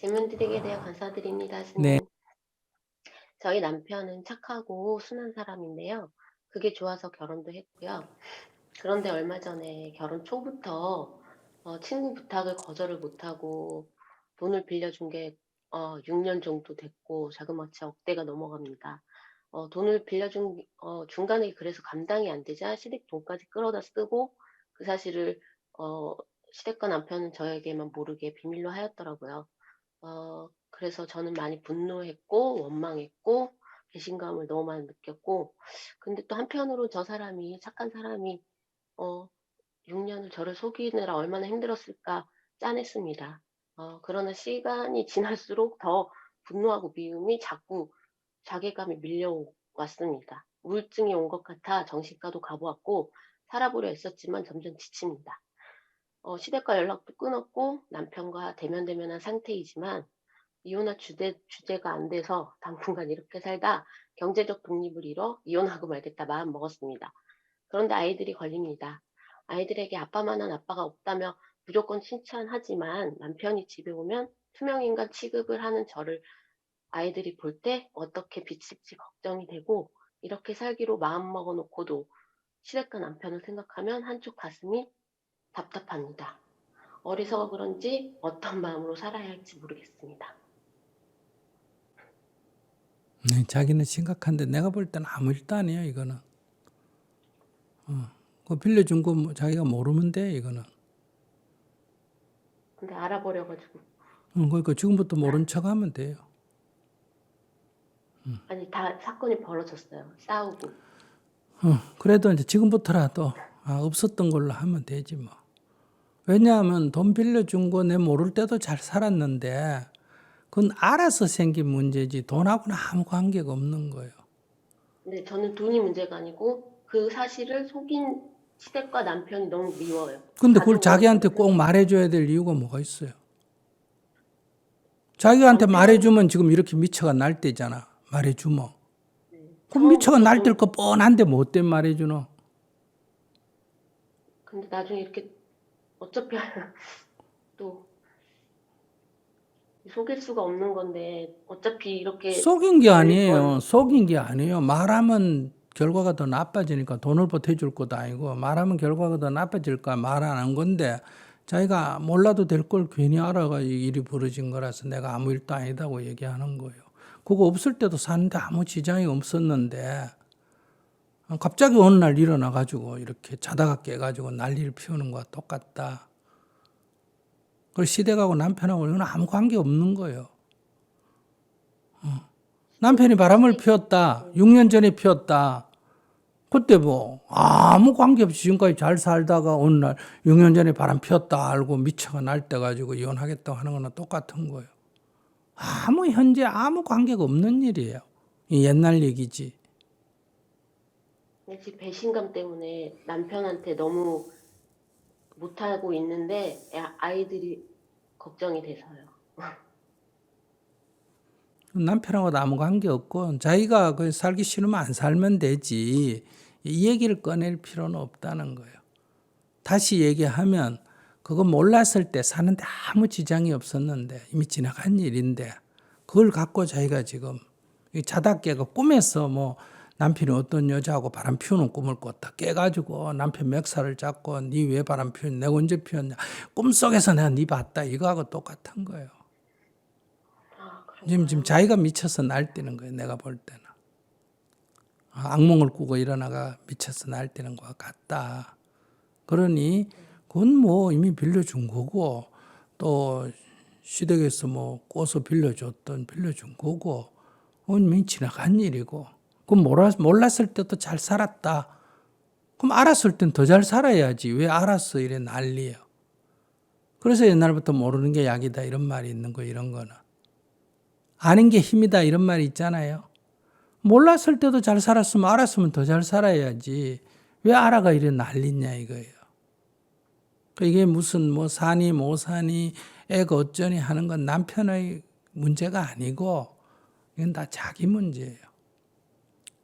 질문 드리게 되어 감사드립니다, 스님. 네. 저희 남편은 착하고 순한 사람인데요. 그게 좋아서 결혼도 했고요. 그런데 얼마 전에 결혼 초부터 어, 친구 부탁을 거절을 못하고 돈을 빌려준 게 어, 6년 정도 됐고 자그마치 억대가 넘어갑니다. 어, 돈을 빌려준 어, 중간에 그래서 감당이 안 되자 시댁 돈까지 끌어다 쓰고 그 사실을 어, 시댁과 남편은 저에게만 모르게 비밀로 하였더라고요. 어, 그래서 저는 많이 분노했고 원망했고 배신감을 너무 많이 느꼈고 근데 또 한편으로 저 사람이 착한 사람이 어, 6년을 저를 속이느라 얼마나 힘들었을까 짠했습니다. 어, 그러나 시간이 지날수록 더 분노하고 미움이 자꾸 자괴감이 밀려왔습니다. 우울증이 온 것 같아 정신과도 가보았고 살아보려 했었지만 점점 지칩니다. 어, 시댁과 연락도 끊었고 남편과 대면대면한 상태이지만 이혼할 주제, 주제가 안 돼서 당분간 이렇게 살다 경제적 독립을 이뤄 이혼하고 말겠다 마음 먹었습니다. 그런데 아이들이 걸립니다. 아이들에게 아빠만한 아빠가 없다며 무조건 칭찬하지만 남편이 집에 오면 투명인간 취급을 하는 저를 아이들이 볼 때 어떻게 비칠지 걱정이 되고 이렇게 살기로 마음 먹어 놓고도 시댁과 남편을 생각하면 한쪽 가슴이 답답합니다. 어리석어 그런지 어떤 마음으로 살아야 할지 모르겠습니다. 네, 자기는 심각한데 내가 볼 때는 아무 일도 아니에요, 이거는. 어, 그 빌려준 거뭐 자기가 모르면 돼, 이거는. 근데 알아버려가지고 어, 그러니까 지금부터 모른 척 하면 돼요. 아니 다 사건이 벌어졌어요. 싸우고 어, 그래도 이제 지금부터라도 아, 없었던 걸로 하면 되지 뭐. 왜냐하면 돈 빌려준 거 내 모를 때도 잘 살았는데 그건 알아서 생긴 문제지 돈하고는 아무 관계가 없는 거예요. 근데 저는 돈이 문제가 아니고 그 사실을 속인 시댁과 남편이 너무 미워요. 근데 그걸 자기한테 꼭 말해줘야 될 이유가 뭐가 있어요? 자기한테 말해주면 지금 이렇게 미쳐가 날 때잖아. 말해주면. 그럼 미쳐가 날때거 뻔한데 뭐 때문에 말해주노? 근데 나중에 이렇게 어차피 또 속일 수가 없는 건데 어차피 이렇게 속인 게 아니에요. 속인 게 아니에요. 말하면 결과가 더 나빠지니까 돈을 보태줄 것도 아니고 말하면 결과가 더 나빠질까 말 안 한 건데 자기가 몰라도 될 걸 괜히 알아가 이 일이 벌어진 거라서 내가 아무 일도 아니다고 얘기하는 거예요. 그거 없을 때도 사는데 아무 지장이 없었는데 갑자기 어느 날 일어나 가지고 이렇게 자다가 깨 가지고 난리를 피우는 거와 똑같다. 그 시댁하고 남편하고 이건 아무 관계 없는 거예요. 어. 남편이 바람을 피웠다. 6년 전에 피웠다. 그때 뭐 아무 관계 없이 지금까지 잘 살다가 어느 날 6년 전에 바람 피웠다 알고 미쳐가 날 때 가지고 이혼하겠다고 하는 거나 똑같은 거예요. 아무 현재 아무 관계가 없는 일이에요. 이 옛날 얘기지. 지금 배신감 때문에 남편한테 너무 못하고 있는데 애- 아이들이 걱정이 돼서요. 남편하고도 아무 관계 없고 자기가 그 살기 싫으면 안 살면 되지 이 얘기를 꺼낼 필요는 없다는 거예요. 다시 얘기하면 그거 몰랐을 때 사는데 아무 지장이 없었는데 이미 지나간 일인데 그걸 갖고 자기가 지금 이 자다 깨가 꿈에서 뭐 남편이 어떤 여자하고 바람 피우는 꿈을 꿨다 깨가지고 남편 멱살을 잡고 니왜 바람 피웠냐 내가 언제 피웠냐 꿈속에서 내가 니 봤다 이거하고 똑같은 거예요. 지금 지금 자기가 미쳐서 날뛰는 거예요. 내가 볼 때는 아, 악몽을 꾸고 일어나가 미쳐서 날뛰는 것과 같다. 그러니 그건 뭐 이미 빌려준 거고 또 시댁에서 뭐 꼬서 빌려줬던 빌려준 거고 그건 지나간 일이고 몰랐, 몰랐을 때도 잘 살았다. 그럼 알았을 땐 더 잘 살아야지. 왜 알았어? 이래 난리예요. 그래서 옛날부터 모르는 게 약이다 이런 말이 있는 거 이런 거는. 아는 게 힘이다 이런 말이 있잖아요. 몰랐을 때도 잘 살았으면 알았으면 더 잘 살아야지. 왜 알아가 이래 난리냐 이거예요. 그 이게 무슨 뭐뭐 사니 애가 어쩌니 하는 건 남편의 문제가 아니고 이건 다 자기 문제예요.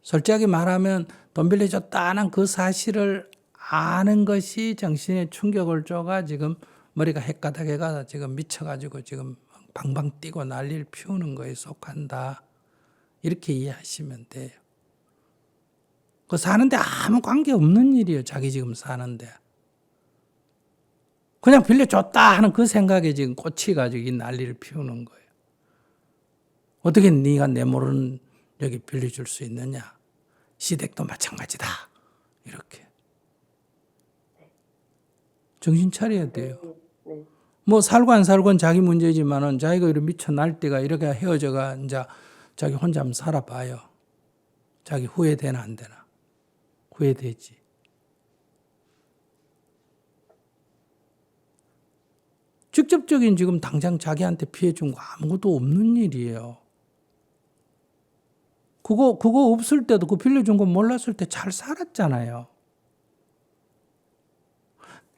솔직하게 말하면 돈 빌려줬다는 그 사실을 아는 것이 정신에 충격을 줘가 지금 머리가 헷가닥해가 지금 미쳐가지고 지금 방방 뛰고 난리를 피우는 거에 속한다. 이렇게 이해하시면 돼요. 그 사는데 아무 관계 없는 일이에요. 자기 지금 사는데. 그냥 빌려줬다 하는 그 생각에 지금 꽂혀가지고 이 난리를 피우는 거예요. 어떻게 네가 내 모르는 여기 빌려줄 수 있느냐? 시댁도 마찬가지다. 이렇게. 정신 차려야 돼요. 네. 뭐 살고 안 살고는 자기 문제지만은 자기가 이렇게 미쳐 날 때가 이렇게 헤어져가 이제 자기 혼자 한번 살아봐요. 자기 후회되나 안 되나? 후회되지. 직접적인 지금 당장 자기한테 피해 준 거 아무것도 없는 일이에요. 그거 그거 없을 때도 그 빌려준 거 몰랐을 때 잘 살았잖아요.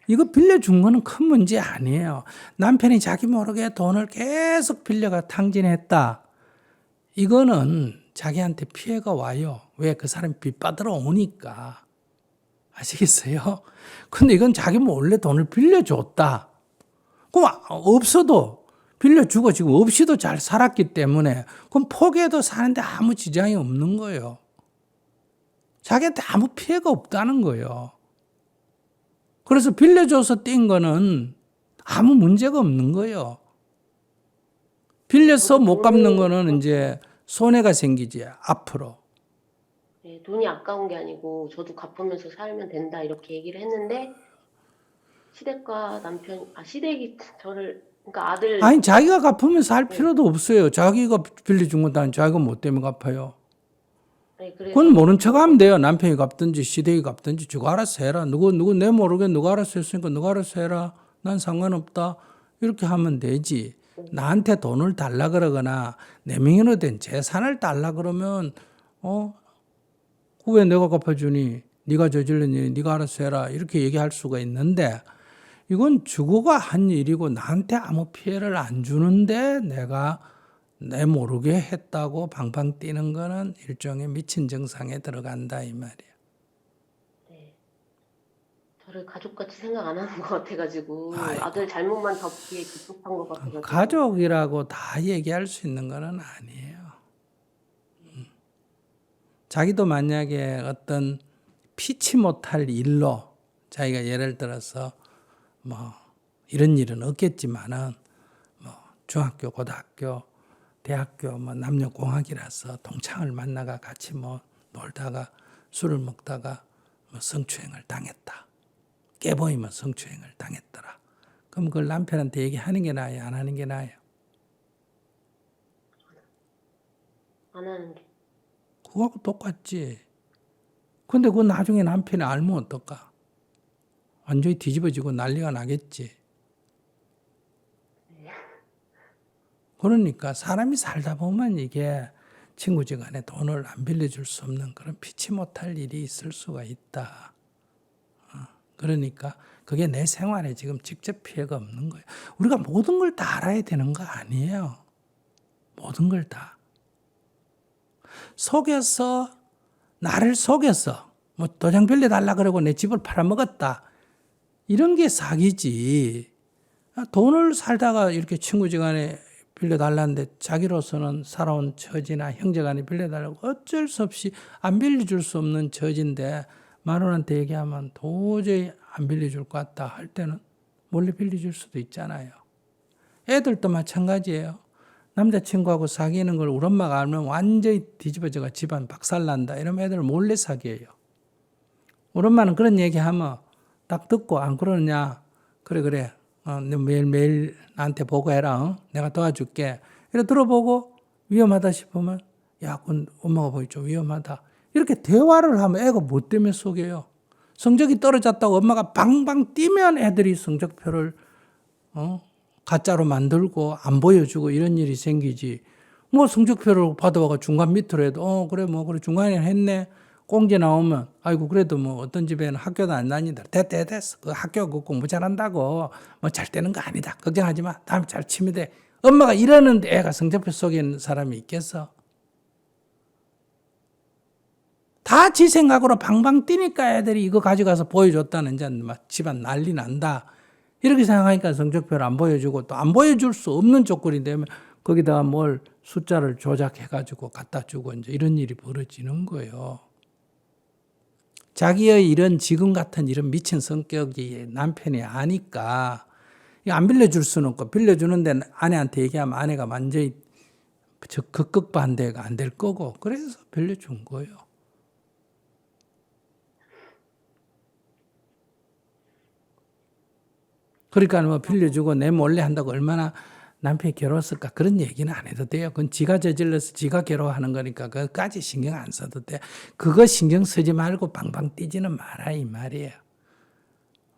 이거 빌려준 거는 큰 문제 아니에요. 남편이 자기 모르게 돈을 계속 빌려가 탕진했다. 이거는 자기한테 피해가 와요. 왜 그 사람이 빚받으러 오니까. 아시겠어요? 근데 이건 자기 몰래 돈을 빌려줬다. 그럼 없어도 빌려주고 지금 없이도 잘 살았기 때문에 그럼 포기해도 사는데 아무 지장이 없는 거예요. 자기한테 아무 피해가 없다는 거예요. 그래서 빌려줘서 뛴 거는 아무 문제가 없는 거예요. 빌려서 못 갚는 거는 이제 손해가 생기지 앞으로. 네, 돈이 아까운 게 아니고 저도 갚으면서 살면 된다 이렇게 얘기를 했는데 시댁과 남편 아 시댁이 저를 그러니까 아들 아니 자기가 갚으면서 할 필요도 없어요. 자기가 빌려준 건다 자기가 못 때문에 갚아요. 네, 그래서 그건 모른 척하면 돼요. 남편이 갚든지 시댁이 갚든지 주고 알아서 해라. 누구 누구 내 모르게 누가 알아서 했으니까 누가 알아서 해라. 난 상관없다. 이렇게 하면 되지. 나한테 돈을 달라 그러거나 내 명의로 된 재산을 달라 그러면 어? 그왜 내가 갚아주니? 네가 저질렀니? 네가 알아서 해라. 이렇게 얘기할 수가 있는데 이건 주고가 한 일이고 나한테 아무 피해를 안 주는데 내가 내 모르게 했다고 방방 뛰는 거는 일종의 미친 증상에 들어간다 이 말이야. 저를 가족같이 생각 안 하는 것 같아가지고 아이고. 아들 잘못만 덮기에 급급한 것 같아가지고 가족이라고 다 얘기할 수 있는 거는 아니에요. 음. 자기도 만약에 어떤 피치 못할 일로 자기가 예를 들어서 뭐 이런 일은 없겠지만은 뭐 중학교, 고등학교, 대학교 뭐 남녀 공학이라서 동창을 만나가 같이 뭐 놀다가 술을 먹다가 뭐 성추행을 당했다. 깨보이면 성추행을 당했더라. 그럼 그걸 남편한테 얘기하는 게 나아요? 안 하는 게 나아요? 안 하는 게 그거하고 똑같지. 근데 그거 나중에 남편이 알면 어떨까? 완전히 뒤집어지고 난리가 나겠지. 그러니까 사람이 살다 보면 이게 친구지간에 돈을 안 빌려줄 수 없는 그런 피치 못할 일이 있을 수가 있다. 어, 그러니까 그게 내 생활에 지금 직접 피해가 없는 거예요. 우리가 모든 걸 다 알아야 되는 거 아니에요. 모든 걸 다. 속여서 나를 속여서 뭐 도장 빌려달라 그러고 내 집을 팔아먹었다. 이런 게 사기지. 아, 돈을 살다가 이렇게 친구지간에 빌려달라는데 자기로서는 살아온 처지나 형제간에 빌려달라고 어쩔 수 없이 안 빌려줄 수 없는 처지인데 마누라한테 얘기하면 도저히 안 빌려줄 것 같다 할 때는 몰래 빌려줄 수도 있잖아요. 애들도 마찬가지예요. 남자친구하고 사귀는 걸 우리 엄마가 알면 완전히 뒤집어져가 집안 박살난다. 이러면 애들 몰래 사귀어요. 우리 엄마는 그런 얘기하면 딱 듣고 안 그러느냐. 그래 그래. 어, 너 매일 매일 나한테 보고해라. 어? 내가 도와줄게. 이래 들어보고 위험하다 싶으면 야, 엄마가 보기 좀 위험하다. 이렇게 대화를 하면 애가 뭐 때문에 속여요. 성적이 떨어졌다고 엄마가 방방 뛰면 애들이 성적표를 어? 가짜로 만들고 안 보여주고 이런 일이 생기지. 뭐 성적표를 받아와가 중간 밑으로 해도 어 그래 뭐 그래 중간에 했네. 꽁지 나오면 아이고 그래도 뭐 어떤 집에는 학교도 안 다니다. 됐대 됐어. 그 학교 그 공부 잘한다고 뭐 잘 되는 거 아니다. 걱정하지 마. 다음에 잘 치면 돼. 엄마가 이러는데 애가 성적표 속이는 사람이 있겠어? 다 지 생각으로 방방 뛰니까 애들이 이거 가져가서 보여줬다는 이제 막 집안 난리 난다. 이렇게 생각하니까 성적표를 안 보여주고 또 안 보여줄 수 없는 조건이 되면 거기다가 뭘 숫자를 조작해가지고 갖다 주고 이제 이런 일이 벌어지는 거예요. 자기의 이런 지금 같은 이런 미친 성격이 남편이 아니까 안 빌려줄 수는 없고 빌려주는데 아내한테 얘기하면 아내가 완전히 저 극극 반대가 안 될 거고 그래서 빌려준 거예요. 그러니까 뭐 빌려주고 내 몰래 한다고 얼마나 남편이 괴로웠을까 그런 얘기는 안 해도 돼요. 그건 지가 저질러서 지가 괴로워하는 거니까 그까지 신경 안 써도 돼. 그거 신경 쓰지 말고 방방 뛰지는 마라 이 말이에요.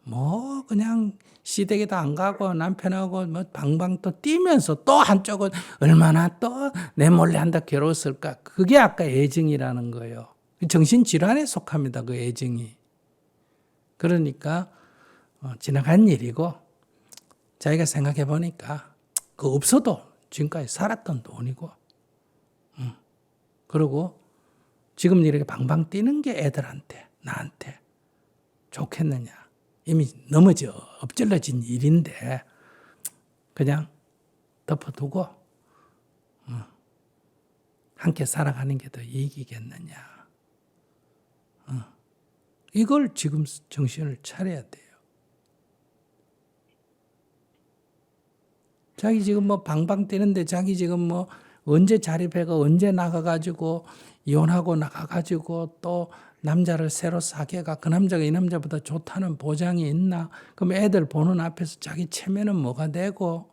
뭐 그냥 시댁에도 안 가고 남편하고 뭐 방방 또 뛰면서 또 한쪽은 얼마나 또 내 몰래 한다 괴로웠을까 그게 아까 애증이라는 거예요. 정신 질환에 속합니다 그 애증이. 그러니까 어, 지나간 일이고 자기가 생각해 보니까 그 없어도 지금까지 살았던 돈이고, 음. 그리고 지금 이렇게 방방 뛰는 게 애들한테 나한테 좋겠느냐? 이미 넘어져 엎질러진 일인데 그냥 덮어두고 어, 함께 살아가는 게 더 이익이겠느냐? 어. 이걸 지금 정신을 차려야 돼요. 자기 지금 뭐 방방 뛰는데 자기 지금 뭐 언제 자립해가 언제 나가가지고 이혼하고 나가가지고 또 남자를 새로 사귀어가 그 남자가 이 남자보다 좋다는 보장이 있나? 그럼 애들 보는 앞에서 자기 체면은 뭐가 되고?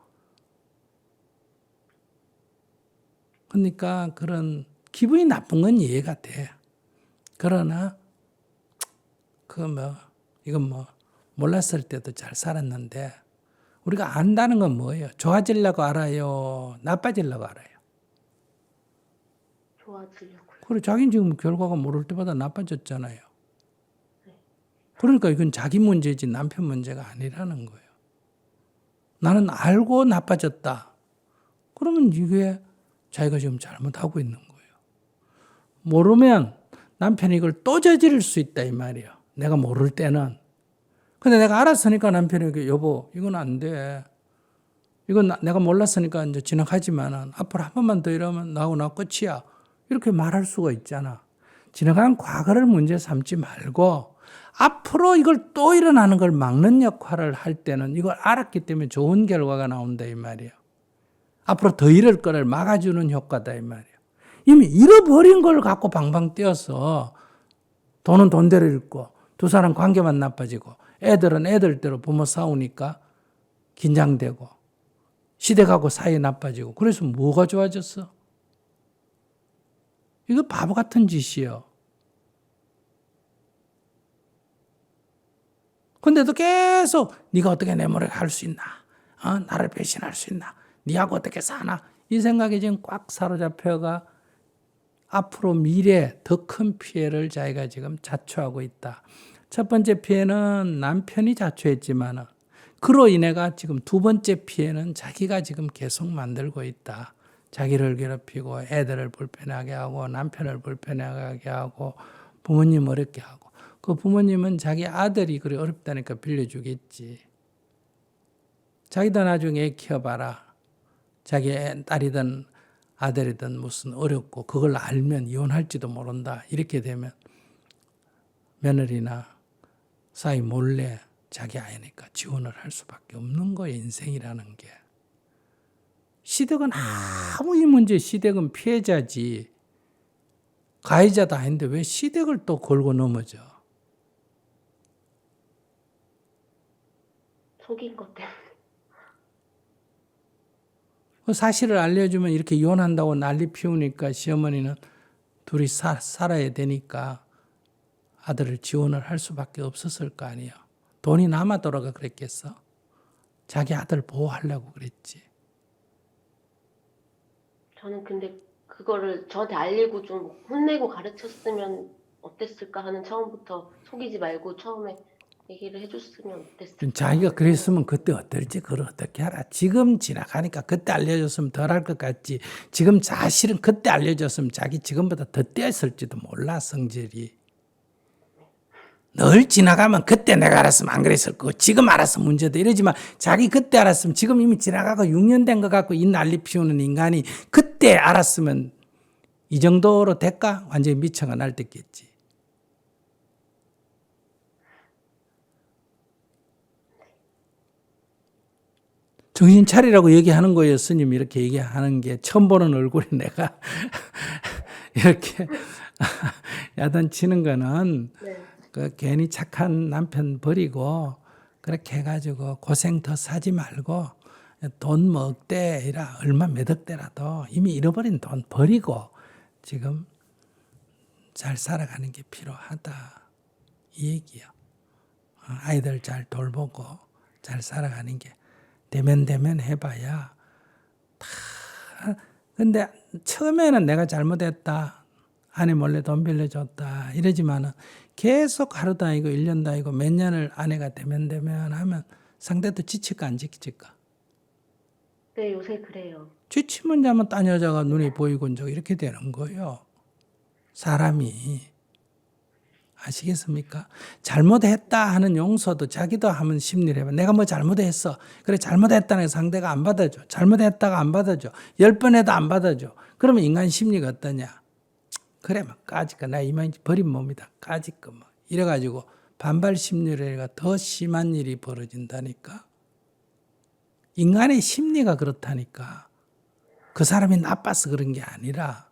그러니까 그런 기분이 나쁜 건 이해가 돼. 그러나 그 뭐 이건 뭐 몰랐을 때도 잘 살았는데 우리가 안다는 건 뭐예요? 좋아지려고 알아요? 나빠지려고 알아요? 좋아지려고요. 그래, 자기는 지금 결과가 모를 때보다 나빠졌잖아요. 그러니까 이건 자기 문제지 남편 문제가 아니라는 거예요. 나는 알고 나빠졌다. 그러면 이게 자기가 지금 잘못하고 있는 거예요. 모르면 남편이 이걸 또 저지를 수 있다 이 말이에요. 내가 모를 때는. 근데 내가 알았으니까 남편에게 여보 이건 안 돼. 이건 나- 내가 몰랐으니까 이제 지나가지만은 앞으로 한 번만 더 이러면 나하고 나 끝이야. 이렇게 말할 수가 있잖아. 지나간 과거를 문제 삼지 말고 앞으로 이걸 또 일어나는 걸 막는 역할을 할 때는 이걸 알았기 때문에 좋은 결과가 나온다 이 말이에요. 앞으로 더 이럴 거를 막아주는 효과다 이 말이에요. 이미 잃어버린 걸 갖고 방방 뛰어서 돈은 돈대로 잃고 두 사람 관계만 나빠지고 애들은 애들대로 부모 싸우니까 긴장되고 시댁하고 사이 나빠지고 그래서 뭐가 좋아졌어? 이거 바보 같은 짓이요. 근데도 계속 네가 어떻게 내 모래 할수 있나? 어? 나를 배신할 수 있나? 네하고 어떻게 사나? 이 생각에 지금 꽉 사로잡혀가 앞으로 미래 더 큰 피해를 자기가 지금 자초하고 있다. 첫 번째 피해는 남편이 자초했지만은 그로 인해가 지금 두 번째 피해는 자기가 지금 계속 만들고 있다. 자기를 괴롭히고 애들을 불편하게 하고 남편을 불편하게 하고 부모님 어렵게 하고 그 부모님은 자기 아들이 그래 어렵다니까 빌려주겠지. 자기도 나중에 애 키워봐라. 자기 애, 딸이든 아들이든 무슨 어렵고 그걸 알면 이혼할지도 모른다. 이렇게 되면 며느리나 사이 몰래 자기 아이니까 지원을 할 수밖에 없는 거예요. 인생이라는 게. 시댁은 아무 이 문제 시댁은 피해자지. 가해자도 아닌데 왜 시댁을 또 걸고 넘어져? 속인 것 때문에. 그 사실을 알려주면 이렇게 이혼한다고 난리 피우니까 시어머니는 둘이 사, 살아야 되니까 아들을 지원을 할 수밖에 없었을 거 아니에요. 돈이 남아 돌아가 그랬겠어? 자기 아들 보호하려고 그랬지. 저는 근데 그거를 저한테 알리고 좀 혼내고 가르쳤으면 어땠을까 하는 처음부터 속이지 말고 처음에 얘기를 해줬으면 어땠을까. 좀 자기가 그랬으면 그때 어떨지 그걸 어떻게 알아. 지금 지나가니까 그때 알려줬으면 덜 할 것 같지. 지금 사실은 그때 알려줬으면 자기 지금보다 더 떼었을지도 몰라 성질이. 늘 지나가면 그때 내가 알았으면 안 그랬을 거고 지금 알았으면 문제다 이러지만 자기 그때 알았으면 지금 이미 지나가고 6년 된 것 같고 이 난리 피우는 인간이 그때 알았으면 이 정도로 될까? 완전히 미쳐가 날뛰겠지. 정신 차리라고 얘기하는 거예요. 스님 이렇게 얘기하는 게 처음 보는 얼굴에 내가 이렇게 야단치는 거는 네. 그 괜히 착한 남편 버리고 그렇게 해가지고 고생 더 사지 말고 돈 먹대 이라 얼마 몇 억 대라도 이미 잃어버린 돈 버리고 지금 잘 살아가는 게 필요하다. 이 얘기요. 어, 아이들 잘 돌보고 잘 살아가는 게 대면 대면 해봐야 다. 근데 처음에는 내가 잘못했다. 아내 몰래 돈 빌려줬다. 이러지만은 계속 하루 다니고 일년 다니고 몇 년을 아내가 대면 대면 하면 상대도 지칠까 안 지칠까 네, 요새 그래요. 지치면 자면 딴 여자가 눈이 보이고 이렇게 되는 거예요 사람이 아시겠습니까? 잘못했다 하는 용서도 자기도 하면 심리를 해봐. 내가 뭐 잘못했어. 그래, 잘못했다는 게 상대가 안 받아줘. 잘못했다가 안 받아줘. 열 번 해도 안 받아줘. 그러면 인간 심리가 어떠냐? 그래, 막 까짓거. 나 이만 버린 몸이다. 까짓거. 뭐. 이래가지고 반발 심리가 더 심한 일이 벌어진다니까. 인간의 심리가 그렇다니까. 그 사람이 나빠서 그런 게 아니라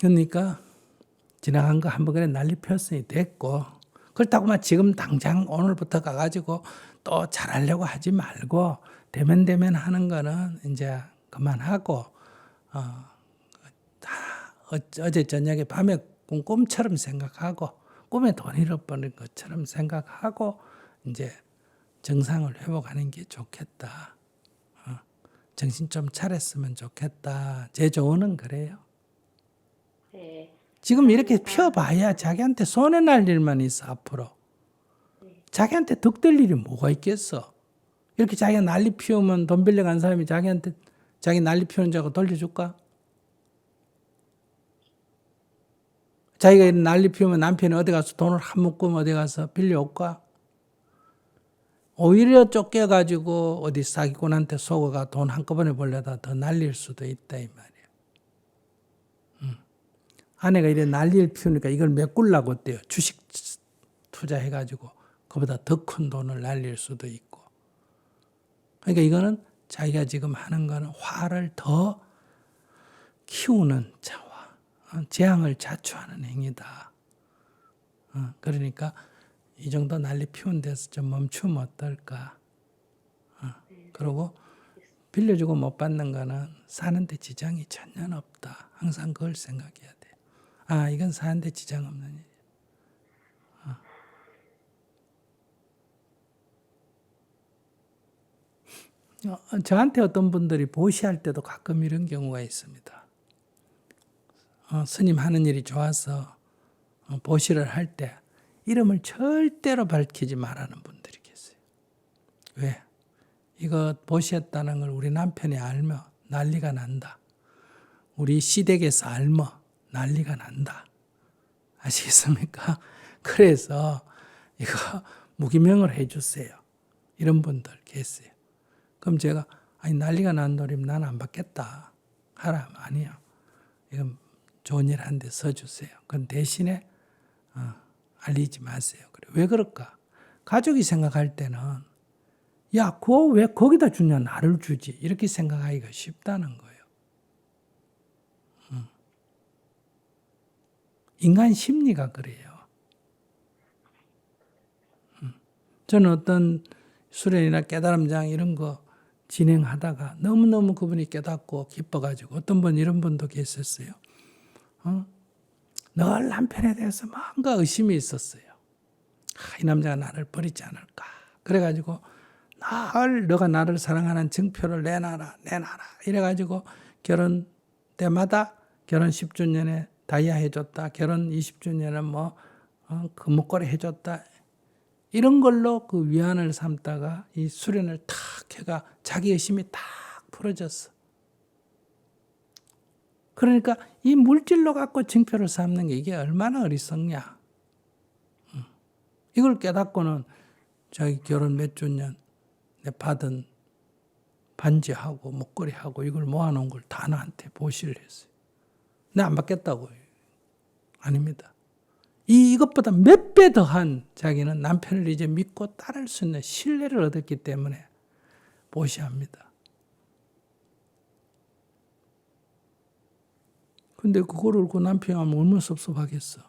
그러니까 지나간 거 한 번 그래 난리 폈으니 됐고 그렇다고 막 지금 당장 오늘부터 가가지고 또 잘하려고 하지 말고 대면 대면 하는 거는 이제 그만하고 어, 다 어- 어제 저녁에 밤에 꿈 꿈처럼 생각하고 꿈에 돈 잃어버린 것처럼 생각하고 이제 정상을 회복하는 게 좋겠다. 어, 정신 좀 차렸으면 좋겠다. 제 조언은 그래요. 네. 지금 이렇게 펴봐야 자기한테 손해 날 일만 있어 앞으로. 자기한테 득될 일이 뭐가 있겠어? 이렇게 자기가 난리 피우면 돈 빌려 간 사람이 자기한테 자기 난리 피우는 자고 돌려줄까? 자기가 난리 피우면 남편이 어디 가서 돈을 한 묶음 어디 가서 빌려올까? 오히려 쫓겨가지고 어디 사기꾼한테 속아가 돈 한꺼번에 벌려다 더 날릴 수도 있다 이 말이야. 아내가 이래 난리를 피우니까 이걸 메꾸려고 어때요? 주식 투자해가지고 그보다 더 큰 돈을 날릴 수도 있고. 그러니까 이거는 자기가 지금 하는 거는 화를 더 키우는 자화, 어, 재앙을 자초하는 행위다. 어, 그러니까 이 정도 난리 피운 데서 좀 멈추면 어떨까? 어, 그리고 빌려주고 못 받는 거는 사는데 지장이 전혀 없다. 항상 그걸 생각해야 돼. 아, 이건 사는데 지장 없는 일. 어. 어, 저한테 어떤 분들이 보시할 때도 가끔 이런 경우가 있습니다. 어, 스님 하는 일이 좋아서 어, 보시를 할 때 이름을 절대로 밝히지 말라는 분들이 계세요. 왜? 이거 보시했다는 걸 우리 남편이 알면 난리가 난다. 우리 시댁에서 알면 난리가 난다. 아시겠습니까? 그래서 이거 무기명을 해주세요. 이런 분들 계세요. 그럼 제가 아니 난리가 난 노리면 나는 안 받겠다. 하라 아니요. 이건 좋은 일 한데 써주세요. 그건 대신에 어, 알리지 마세요. 그래 왜 그럴까? 가족이 생각할 때는 야, 그거 왜 거기다 주냐 나를 주지 이렇게 생각하기가 쉽다는 거예요. 음. 인간 심리가 그래요. 음. 저는 어떤 수련이나 깨달음장 이런 거 진행하다가 너무너무 그분이 깨닫고 기뻐가지고 어떤 분 이런 분도 계셨어요. 어? 늘 남편에 대해서 뭔가 의심이 있었어요. 아, 이 남자가 나를 버리지 않을까. 그래가지고 늘 너가 나를 사랑하는 증표를 내놔라, 내놔라. 이래가지고 결혼 때마다 결혼 10주년에 다이아 해줬다. 결혼 20주년에 뭐 어, 금목걸이 해줬다. 이런 걸로 그 위안을 삼다가 이 수련을 탁 해가 자기 의 심이 탁 풀어졌어. 그러니까 이 물질로 갖고 징표를 삼는 게 이게 얼마나 어리석냐. 음. 이걸 깨닫고는 자기 결혼 몇 주년 내 받은 반지하고 목걸이하고 이걸 모아놓은 걸 다 나한테 보시를 했어요. 내 안 받겠다고요. 아닙니다. 이 이것보다 몇 배 더한 자기는 남편을 이제 믿고 따를 수 있는 신뢰를 얻었기 때문에 보시합니다. 근데 그거를 그 남편이 하면 얼마나 섭섭하겠어.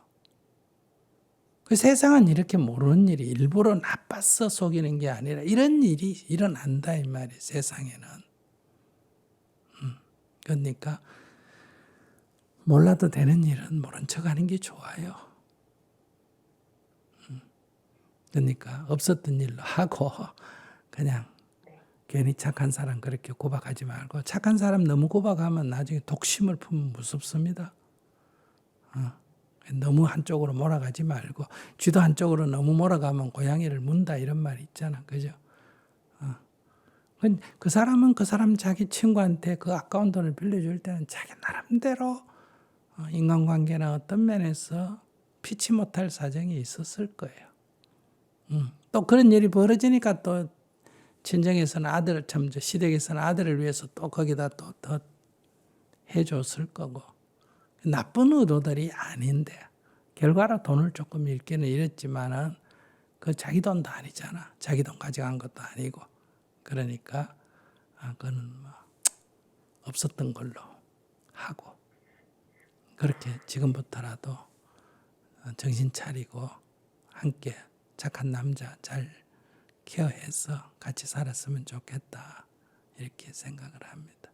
그 세상은 이렇게 모르는 일이 일부러 나빠서 속이는 게 아니라 이런 일이 일어난다 이 말이 세상에는. 음, 그러니까 몰라도 되는 일은 모른 척 하는 게 좋아요. 음, 그러니까 없었던 일로 하고 그냥 괜히 착한 사람 그렇게 고박하지 말고 착한 사람 너무 고박하면 나중에 독심을 품으면 무섭습니다. 어. 너무 한쪽으로 몰아가지 말고 쥐도 한쪽으로 너무 몰아가면 고양이를 문다 이런 말 있잖아, 그죠? 어. 그- 그 사람은 그 사람 자기 친구한테 그 아까운 돈을 빌려줄 때는 자기 나름대로 어, 인간관계나 어떤 면에서 피치 못할 사정이 있었을 거예요. 음. 또 그런 일이 벌어지니까 또 친정에서는 아들 참저 시댁에서는 아들을 위해서 또 거기다 또 더 해줬을 거고 나쁜 의도들이 아닌데 결과로 돈을 조금 잃기는 잃었지만은 그 자기 돈도 아니잖아 자기 돈 가져간 것도 아니고 그러니까 아 그는 뭐 없었던 걸로 하고 그렇게 지금부터라도 어, 정신 차리고 함께 착한 남자 잘 케어해서 같이 살았으면 좋겠다 이렇게 생각을 합니다.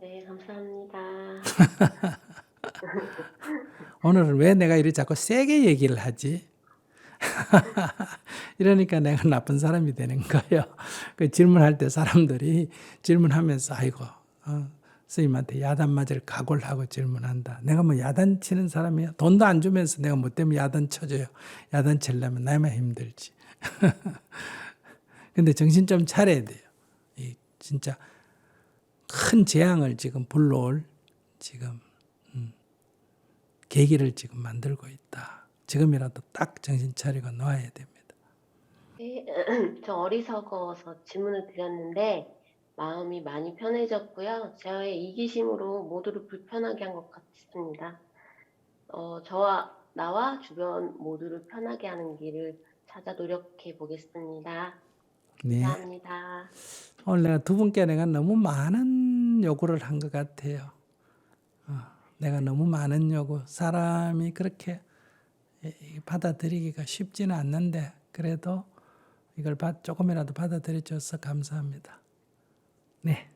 네, 감사합니다. 오늘은 왜 내가 이렇게 자꾸 세게 얘기를 하지? 이러니까 내가 나쁜 사람이 되는 거예요. 그 질문할 때 사람들이 질문하면서 아이고 어, 스님한테 야단 맞을 각오를 하고 질문한다. 내가 뭐 야단 치는 사람이야? 돈도 안 주면서 내가 뭐 때문에 야단 쳐줘요? 야단 치려면 나만 힘들지. 근데 정신 좀 차려야 돼요. 이 진짜 큰 재앙을 지금 불러올 지금 음, 계기를 지금 만들고 있다. 지금이라도 딱 정신 차리고 놓아야 됩니다. 네, 저 어리석어서 질문을 드렸는데 마음이 많이 편해졌고요. 저의 이기심으로 모두를 불편하게 한 것 같습니다. 어, 저와 나와 주변 모두를 편하게 하는 길을 찾아 노력해 보겠습니다. 네. 감사합니다. 오늘 내가 두 분께 내가 너무 많은 요구를 한 것 같아요. 어, 내가 너무 많은 요구, 사람이 그렇게 이- 받아들이기가 쉽지는 않는데 그래도 이걸 받- 조금이라도 받아들여 줘서 감사합니다. 네,